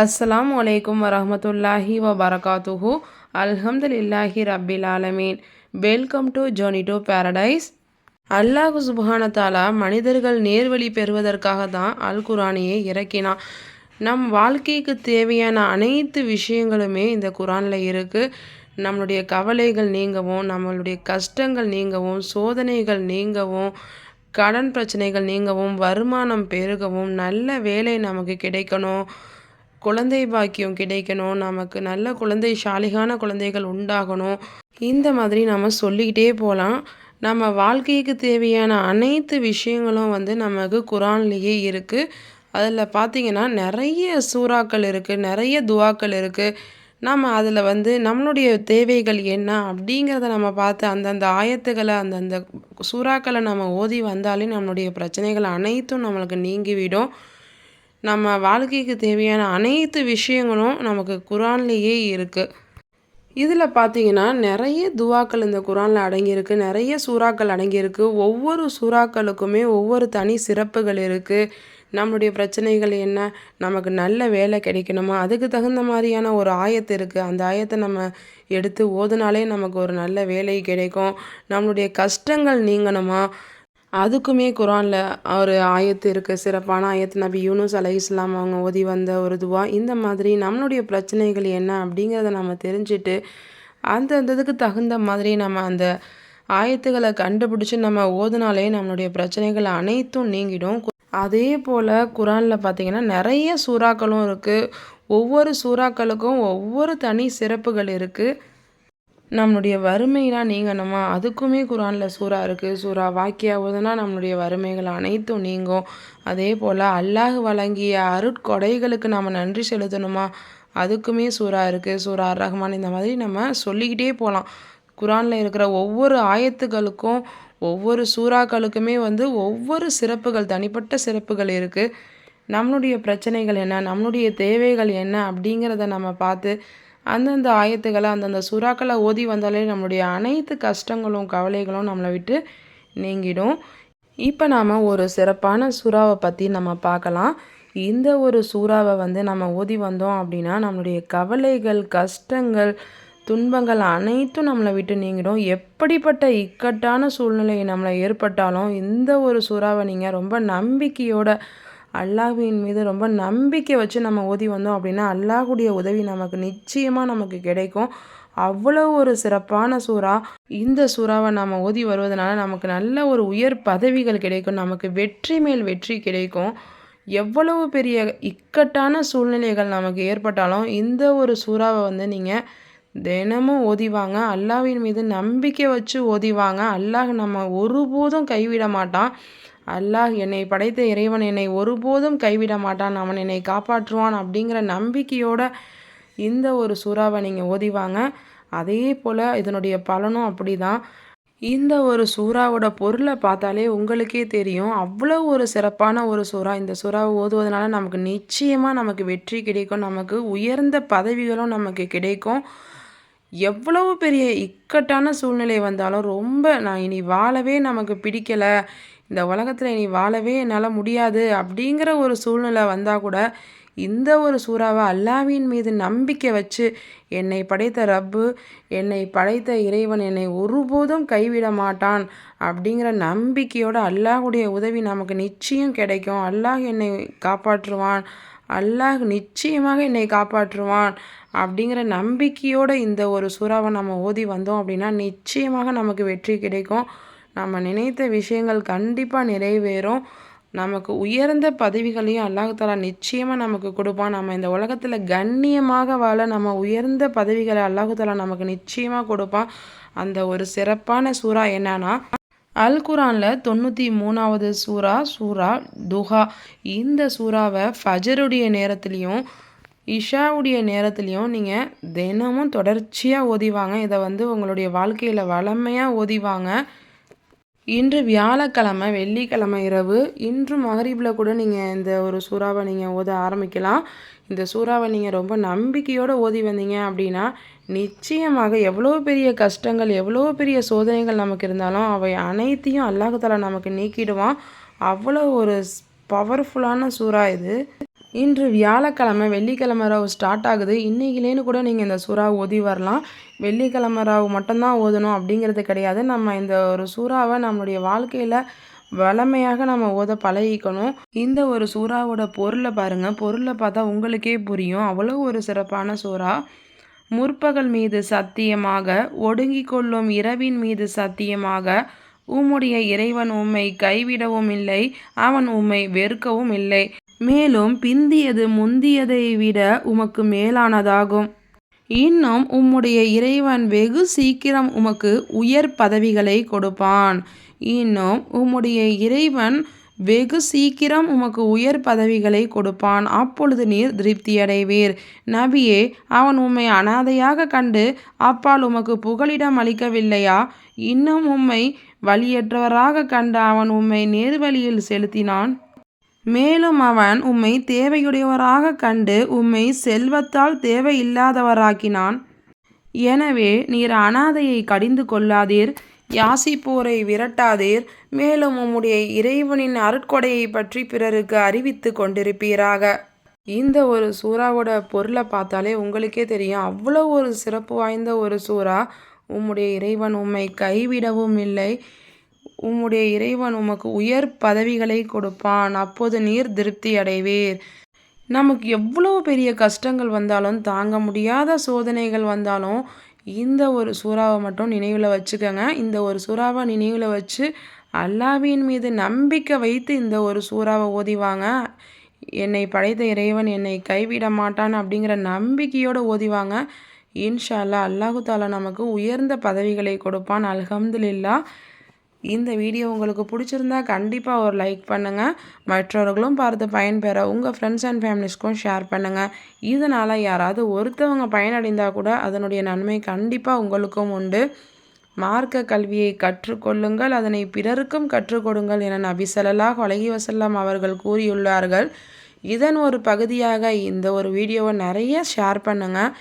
அஸ்லாம் வலைக்கும் வரமத்துல்லாஹி வ பரகாத்துஹு அல்ஹம்துலில்லாஹி ரப்பில் ஆலமீன். Welcome to journey to paradise அல்லாஹு சுபஹான மனிதர்கள் நேர்வழி பெறுவதற்காக தான் அல் குரானையே இறக்கினான். நம் வாழ்க்கைக்கு தேவையான அனைத்து விஷயங்களுமே இந்த குரானில் இருக்குது நம்மளுடைய கவலைகள் நீங்கவும் நம்மளுடைய கஷ்டங்கள் நீங்கவும் சோதனைகள் நீங்கவும் கடன் பிரச்சனைகள் நீங்கவும் வருமானம் பெருகவும் நல்ல வேலை நமக்கு கிடைக்கணும். குழந்தை பாக்கியம் கிடைக்கணும். நமக்கு நல்ல குழந்தை சாலிகான குழந்தைகள் உண்டாகணும். இந்த மாதிரி நம்ம சொல்லிக்கிட்டே போகலாம் நம்ம வாழ்க்கைக்கு தேவையான அனைத்து விஷயங்களும் வந்து நமக்கு குரான்லேயே இருக்குது அதில் பார்த்திங்கன்னா நிறைய சூறாக்கள் இருக்குது நிறைய துவாக்கள் இருக்குது நம்ம அதில் வந்து நம்மளுடைய தேவைகள் என்ன அப்படிங்கிறத நம்ம பார்த்து அந்தந்த ஆயத்துக்களை அந்தந்த சூறாக்களை நம்ம ஓதி வந்தாலே நம்மளுடைய பிரச்சனைகள் அனைத்தும் நம்மளுக்கு நீங்கிவிடும். நம்ம வாழ்க்கைக்கு தேவையான அனைத்து விஷயங்களும் நமக்கு குரான்லேயே இருக்குது இதில் பார்த்தீங்கன்னா நிறைய துவாக்கள் இந்த குரானில் அடங்கியிருக்கு. நிறைய சூறாக்கள் அடங்கியிருக்கு. ஒவ்வொரு சூறாக்களுக்குமே ஒவ்வொரு தனி சிறப்புகள் இருக்குது நம்மளுடைய பிரச்சனைகள் என்ன? நமக்கு நல்ல வேலை கிடைக்கணுமா? அதுக்கு தகுந்த மாதிரியான ஒரு ஆயத்து இருக்குது அந்த ஆயத்தை நம்ம எடுத்து ஓதுனாலே நமக்கு ஒரு நல்ல வேலை கிடைக்கும். நம்மளுடைய கஷ்டங்கள் நீங்கணுமா? அதுக்குமே குரானில் ஒரு ஆயத்து இருக்குது சிறப்பான ஆயத்து. நபி யூனுஸ் அலை இஸ்லாம் அவங்க ஓதி வந்த ஒரு துவா இந்த மாதிரி நம்மளுடைய பிரச்சனைகள் என்ன அப்படிங்கிறத நம்ம தெரிஞ்சுட்டு அந்த அந்ததுக்கு தகுந்த மாதிரி நம்ம அந்த ஆயத்துகளை கண்டுபிடிச்சி நம்ம ஓதுனாலே நம்மளுடைய பிரச்சனைகள் அனைத்தும் நீங்கிடும். அதே போல் குரானில் பார்த்திங்கன்னா நிறைய சூறாக்களும் இருக்குது ஒவ்வொரு சூறாக்களுக்கும் ஒவ்வொரு தனி சிறப்புகள் இருக்குது நம்மளுடைய வறுமைலாம் நீங்கணுமா அதுக்குமே குரானில் சூறா இருக்குது சூறா வாக்கியா ஓதுனா நம்மளுடைய வறுமைகள் அனைத்தும் நீங்கும். அதே போல் அல்லாஹ் வழங்கிய அருட்கொடைகளுக்கு நாம் நன்றி செலுத்தணுமா? அதுக்குமே சூறா இருக்குது சூறா ரஹ்மான் இந்த மாதிரி நம்ம சொல்லிக்கிட்டே போகலாம் குரானில் இருக்கிற ஒவ்வொரு ஆயத்துகளுக்கும் ஒவ்வொரு சூறாக்களுக்குமே வந்து ஒவ்வொரு சிறப்புகள் தனிப்பட்ட சிறப்புகள் இருக்குது நம்மளுடைய பிரச்சனைகள் என்ன? நம்மளுடைய தேவைகள் என்ன? அப்படிங்கிறத நம்ம பார்த்து அந்தந்த ஆயத்துக்களை அந்தந்த சுறாக்களை ஓதி வந்தாலே நம்மளுடைய அனைத்து கஷ்டங்களும் கவலைகளும் நம்மளை விட்டு நீங்கிடும். இப்போ நாம் ஒரு சிறப்பான சுறாவை பற்றி நம்ம பார்க்கலாம். இந்த ஒரு சூறாவை வந்து நம்ம ஓதி வந்தோம் அப்படின்னா நம்மளுடைய கவலைகள் கஷ்டங்கள் துன்பங்கள் அனைத்தும் நம்மளை விட்டு நீங்கிடும். எப்படிப்பட்ட இக்கட்டான சூழ்நிலை நம்மளை ஏற்பட்டாலும் இந்த ஒரு சூறாவை நீங்கள் ரொம்ப நம்பிக்கையோட அல்லாஹ்வின் மீது ரொம்ப நம்பிக்கை வச்சு நம்ம ஓதி வந்தோம் அப்படின்னா அல்லாஹுடைய உதவி நமக்கு நிச்சயமாக நமக்கு கிடைக்கும். அவ்வளோ ஒரு சிறப்பான சூறா. இந்த சூறாவை நம்ம ஓதி வருவதனால நமக்கு நல்ல ஒரு உயர் பதவிகள் கிடைக்கும். நமக்கு வெற்றி மேல் வெற்றி கிடைக்கும். எவ்வளவு பெரிய இக்கட்டான சூழ்நிலைகள் நமக்கு ஏற்பட்டாலும் இந்த ஒரு சூறாவை வந்து நீங்கள் தினமும் ஓதிவாங்க அல்லாவின் மீது நம்பிக்கை வச்சு ஓதிவாங்க அல்லாஹ் நம்ம ஒருபோதும் கைவிட மாட்டான். அல்லாஹ் என்னை படைத்த இறைவன் என்னை ஒருபோதும் கைவிட மாட்டான் அவன் என்னை காப்பாற்றுவான் அப்படிங்கிற நம்பிக்கையோட இந்த ஒரு சூறாவை நீங்கள் ஓதிவாங்க அதே போல் இதனுடைய பலனும் அப்படி தான் இந்த ஒரு சூறாவோட பொருளை பார்த்தாலே உங்களுக்கே தெரியும். அவ்வளோ ஒரு சிறப்பான ஒரு சூறா இந்த சூறாவை ஓதுவதனால நமக்கு நிச்சயமாக நமக்கு வெற்றி கிடைக்கும். நமக்கு உயர்ந்த பதவிகளும் நமக்கு கிடைக்கும். எவ்வளவு பெரிய இக்கட்டான சூழ்நிலை வந்தாலும் ரொம்ப நான் இனி வாழவே நமக்கு பிடிக்கலை. இந்த உலகத்தில் இனி வாழவே என்னால் முடியாது அப்படிங்கிற ஒரு சூழ்நிலை வந்தால் கூட இந்த ஒரு சூறாவை அல்லாவின் மீது நம்பிக்கை வச்சு என்னை படைத்த ரப்பு என்னை படைத்த இறைவன் என்னை ஒருபோதும் கைவிட மாட்டான் அப்படிங்கிற நம்பிக்கையோடு அல்லாஹுடைய உதவி நமக்கு நிச்சயம் கிடைக்கும். அல்லாஹ் என்னை காப்பாற்றுவான். அல்லாஹ் நிச்சயமாக என்னை காப்பாற்றுவான் அப்படிங்கிற நம்பிக்கையோடு இந்த ஒரு சூறாவை நம்ம ஓதி வந்தோம் அப்படின்னா நிச்சயமாக நமக்கு வெற்றி கிடைக்கும். நம்ம நினைத்த விஷயங்கள் கண்டிப்பாக நிறைவேறும். நமக்கு உயர்ந்த பதவிகளையும் அல்லாஹாலா நிச்சயமாக நமக்கு கொடுப்பான். நம்ம இந்த உலகத்தில் கண்ணியமாக வாழ நம்ம உயர்ந்த பதவிகளை அல்லாஹாலா நமக்கு நிச்சயமாக கொடுப்பான். அந்த ஒரு சிறப்பான சூறா என்னன்னா அல் குரானில் தொண்ணூற்றி மூணாவது சூறா சூறா துஹா. இந்த சூறாவை ஃபஜருடைய நேரத்துலையும் இஷாவுடைய நேரத்துலையும் நீங்கள் தினமும் தொடர்ச்சியாக ஓதிவாங்க. இதை வந்து உங்களுடைய வாழ்க்கையில் வளமையாக ஓதிவாங்க. இன்று வியாழக்கிழமை வெள்ளிக்கிழமை இரவு இன்று மகரீபில் கூட நீங்கள் இந்த ஒரு சூறாவை நீங்கள் ஓத ஆரம்பிக்கலாம். இந்த சூறாவை நீங்கள் ரொம்ப நம்பிக்கையோடு ஓதி வந்தீங்க அப்படின்னா நிச்சயமாக எவ்வளோ பெரிய கஷ்டங்கள் எவ்வளோ பெரிய சோதனைகள் நமக்கு இருந்தாலும் அவை அனைத்தையும் அல்லாஹால நமக்கு நீக்கிடுவான். அவ்வளோ ஒரு பவர்ஃபுல்லான சூறா இது. இன்று வியாழக்கிழமை வெள்ளிக்கிழமை ராவு ஸ்டார்ட் ஆகுது. இன்றைக்கிலேன்னு கூட நீங்கள் இந்த சூறா ஓதி வரலாம். வெள்ளிக்கிழமை ராவு மட்டும்தான் ஓதணும் அப்படிங்கிறது கிடையாது. நம்ம இந்த ஒரு சூறாவை நம்மளுடைய வாழ்க்கையில் வளமையாக நம்ம ஓத பழகிக்கணும். இந்த ஒரு சூறாவோட பொருளை பாருங்கள் பொருளை பார்த்தா உங்களுக்கே புரியும். அவ்வளோ ஒரு சிறப்பான சூறா. முற்பகல் மீது சத்தியமாக ஒடுங்கிக் கொள்ளும் இரவின் மீது சத்தியமாக உம்முடைய இறைவன் உம்மை கைவிடவும் இல்லை அவன் உம்மை வெறுக்கவும் இல்லை. மேலும் பிந்தியது முந்தியதை விட உமக்கு மேலானதாகும். இன்னும் உம்முடைய இறைவன் வெகு சீக்கிரம் உமக்கு உயர் பதவிகளை கொடுப்பான். இன்னும் உம்முடைய இறைவன் வெகு சீக்கிரம் உமக்கு உயர் பதவிகளை கொடுப்பான். அப்பொழுது நீர் திருப்தியடைவீர். நபியே அவன் உம்மை அனாதையாக கண்டு அப்பால் உமக்கு புகலிடம் அளிக்கவில்லையா? இன்னும் உம்மை வழியற்றவராக கண்டு அவன் உம்மை நேர்வழியில் செலுத்தினான். மேலும் அவன் உம்மை தேவையுடையவராக கண்டு உம்மை செல்வத்தால் தேவையில்லாதவராக்கினான். எனவே நீர் அனாதையை கடிந்து கொள்ளாதீர் யாசிப்போரை விரட்டாதீர் மேலும் உம்முடைய இறைவனின் அருட்கொடையை பற்றி பிறருக்கு அறிவித்து கொண்டிருப்பீராக. இந்த ஒரு சூறாவோட பொருளை பார்த்தாலே உங்களுக்கே தெரியும் அவ்வளோ ஒரு சிறப்பு வாய்ந்த ஒரு சூறா உம்முடைய இறைவன் உம்மை கைவிடவும் இல்லை. உம்முடைய இறைவன் உமக்கு உயர் பதவிகளை கொடுப்பான். அப்போது நீர் திருப்தி அடைவீர். நமக்கு எவ்வளோ பெரிய கஷ்டங்கள் வந்தாலும் தாங்க முடியாத சோதனைகள் வந்தாலும் இந்த ஒரு சூறாவை மட்டும் நினைவில் வச்சுக்கோங்க. இந்த ஒரு சூறாவை நினைவில் வச்சு அல்லாவின் மீது நம்பிக்கை வைத்து இந்த ஒரு சூறாவை ஓதிவாங்க என்னை படைத்த இறைவன் என்னை கைவிட மாட்டான் அப்படிங்கிற நம்பிக்கையோடு ஓதிவாங்க இன்ஷா அல்லா அல்லாஹு தாலா நமக்கு உயர்ந்த பதவிகளை கொடுப்பான். அல்ஹம்துலில்லா இந்த வீடியோ உங்களுக்கு பிடிச்சிருந்தா கண்டிப்பாக ஒரு லைக் பண்ணுங்கள் மற்றவர்களும் பார்த்து பயன்பெற உங்கள் ஃப்ரெண்ட்ஸ் அண்ட் ஃபேமிலிஸ்க்கும் ஷேர் பண்ணுங்கள் இதனால் யாராவது ஒருத்தவங்க பயனடைந்தால் கூட அதனுடைய நன்மை கண்டிப்பாக உங்களுக்கும் உண்டு. மார்க்க கல்வியை கற்றுக்கொள்ளுங்கள் அதனை பிறருக்கும் கற்றுக்கொடுங்கள் என நபி சல்லாஹ் அலஹி வசல்லாம் அவர்கள் கூறியுள்ளார்கள். இதன் ஒரு பகுதியாக இந்த ஒரு வீடியோவை நிறைய ஷேர் பண்ணுங்கள்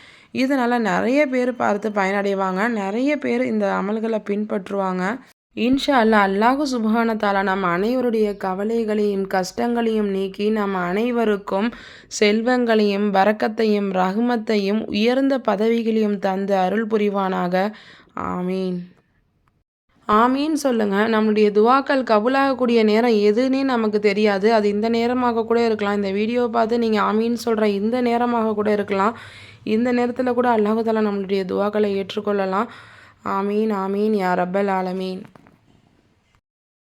இதனால் நிறைய பேர் பார்த்து பயனடைவாங்க. நிறைய பேர் இந்த அமல்களை பின்பற்றுவாங்க. இன்ஷா அல்லா அல்லாஹு சுபஹானத்தாலா நம் அனைவருடைய கவலைகளையும் கஷ்டங்களையும் நீக்கி நம் அனைவருக்கும் செல்வங்களையும் வரக்கத்தையும் ரகுமத்தையும் உயர்ந்த பதவிகளையும் தந்து அருள் புரிவானாக. ஆமீன். ஆமீன் சொல்லுங்கள் நம்மளுடைய துவாக்கள் கபுலாகக்கூடிய நேரம் எதுன்னே நமக்கு தெரியாது. அது இந்த நேரமாக கூட இருக்கலாம். இந்த வீடியோவை பார்த்து நீங்கள் ஆமீன் சொல்கிற இந்த நேரமாக கூட இருக்கலாம். இந்த நேரத்தில் கூட அல்லாஹாலா நம்மளுடைய துவாக்களை ஏற்றுக்கொள்ளலாம். ஆமீன் ஆமீன் யா ரப்பல் ஆலமீன்.